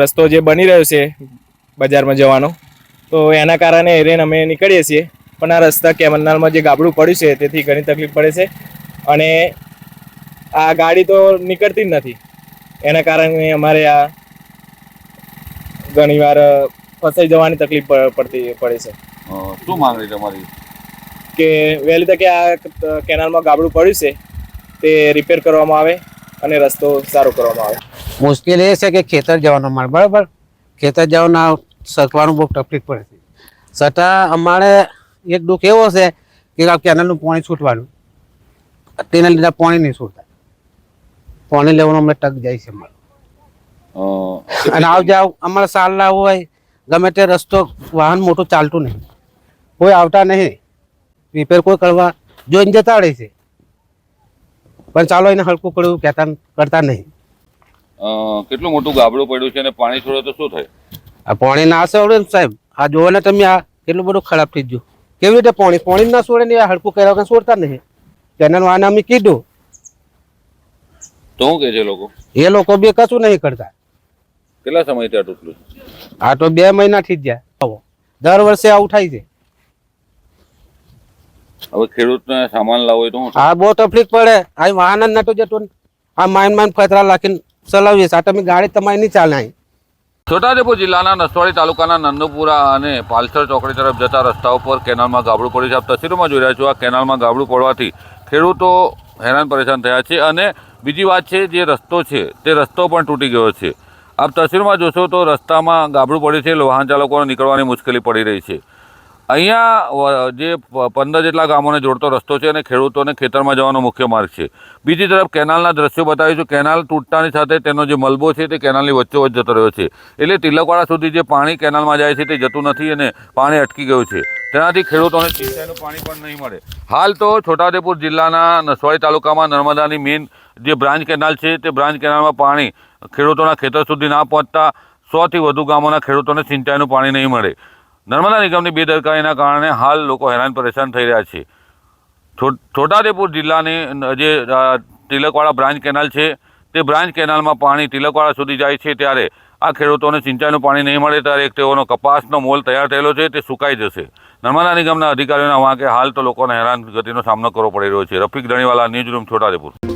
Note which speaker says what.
Speaker 1: રસ્તો જે બની રહ્યો છે બજારમાં જવાનો તો એના કારણે એરેન અમે નીકળીએ છીએ. પણ આ રસ્તા કેમરનાલમાં જે ગાબડું પડ્યું છે તેથી ઘણી તકલીફ પડે છે. અને આ ગાડી તો નીકળતી જ નથી. એના કારણે અમારે આ ઘણીવાર ફસાઈ જવાની તકલીફ પડતી પડે છે.
Speaker 2: શું માંગણી તમારી?
Speaker 1: કે વહેલી તકે આ કેનાલમાં ગાબડું પડ્યું છે તે રિપેર કરવામાં આવે. અને રસ્તો સારો કરવામાં આવે.
Speaker 3: મુશ્કેલ એ છે કે ખેતર જવાનો મારે બરાબર? ખેતર જવાના સરકવાનું બહુ તકલીફ પડે છે. છતાં અમારે એક દુઃખ એવો છે કે આ કેનાલનું પાણી છૂટવાનું. તેના લીધે પાણી નહીં છૂટતા. પાણી લેવાનું અમને ટક જાય છે અમારું. અને આવ જાવ અમારે સાલના હોય ગમે તે રસ્તો વાહન મોટું ચાલતું નહીં. કોઈ આવતા નહીં. રિપેર કોઈ કરવા. જોઈને જતા રહે છે. પણ ચાલો એને હલકું કરવું કહેતા કરતા નહીં.
Speaker 2: અ, કેટલું મોટું ગાબડું પડ્યું છે અને પાણી છોડે તો શું થાય?
Speaker 3: આ પાણી ના આવશે ને સાહેબ. આ જોવો ને તમે આ કેટલું બધું ખરાબ થઈ ગયું. કેવી રીતે પાણી? પાણી ના છોડે ને આ હડકું કર્યા વગર છોડતા નહીં. કેનાલ વાને અમે કીધું.
Speaker 2: તો શું કે છે લોકો?
Speaker 3: એ લોકો બી કશું નહીં કરતા.
Speaker 2: કેટલા સમયથી આ તૂટલું
Speaker 3: આ તો બે મહિનાથી જ જાય દર વર્ષે આવું થાય છે.
Speaker 2: હવે ખેડૂતને સામાન હોય તો
Speaker 3: હા બહુ તકલીફ પડે. આ વાહન જ નતો જતો. આ માઇન માઇન ફતરા લાખીને ચલાવીએ આ તમે ગાડી તમારી નહીં ચાલે અહીં
Speaker 2: છોટાઉદેપુર જિલ્લાના નસવાડી તાલુકાના નંદપુરા અને પાલસર ચોકડી તરફ જતા રસ્તા ઉપર કેનાલમાં ગાબડું પડ્યું છે. આપ તસવીરોમાં જોઈ રહ્યા છો આ કેનાલમાં ગાબડું પડવાથી ખેડૂતો હેરાન પરેશાન થયા છે. અને બીજી વાત છે જે રસ્તો છે તે રસ્તો પણ તૂટી ગયો છે. આપ તસવીરમાં જોશો તો રસ્તામાં ગાબડું પડ્યું છે. એટલે વાહન ચાલકોને નીકળવાની મુશ્કેલી પડી રહી છે. અહીંયા જે પંદર જેટલા ગામોને જોડતો રસ્તો છે અને ખેડૂતોને ખેતરમાં જવાનો મુખ્ય માર્ગ છે. બીજી તરફ કેનાલના દ્રશ્યો બતાવીશું કેનાલ તૂટતાની સાથે તેનો જે મલબો છે તે કેનાલની વચ્ચોવચ્ચ જતો રહ્યો છે. એટલે તિલકવાડા સુધી જે પાણી કેનાલમાં જાય છે તે જતું નથી અને પાણી અટકી ગયું છે. તેનાથી ખેડૂતોને સિંચાઈનું પાણી પણ નહીં મળે. હાલ તો છોટાઉદેપુર જિલ્લાના નસવાડી તાલુકામાં નર્મદાની મેઇન જે બ્રાન્ચ કેનાલ છે તે બ્રાન્ચ કેનાલમાં પાણી ખેડૂતોના ખેતર સુધી ના પહોંચતા સોથી વધુ ગામોના ખેડૂતોને સિંચાઈનું પાણી નહીં મળે. નર્મદા નિગમની બેદરકારીના કારણે હાલ લોકો હેરાન પરેશાન થઈ રહ્યા છે. છોટાદેપુર જિલ્લાની જે તિલકવાડા બ્રાન્ચ કેનાલ છે, તે બ્રાન્ચ કેનાલમાં પાણી તિલકવાડા સુધી જાય છે ત્યારે આ ખેડૂતોને સિંચાઈનું પાણી નહીં મળે ત્યારે એક તેઓનો કપાસનો મોલ તૈયાર થયેલો છે, તે સુકાઈ જશે. નર્મદા નિગમના અધિકારીઓના વાંકે હાલ તો લોકોને હેરાન ગતિનો સામનો કરવો પડી રહ્યો છે. Rafiq Dhaniwala, news room, Chhotaudepur.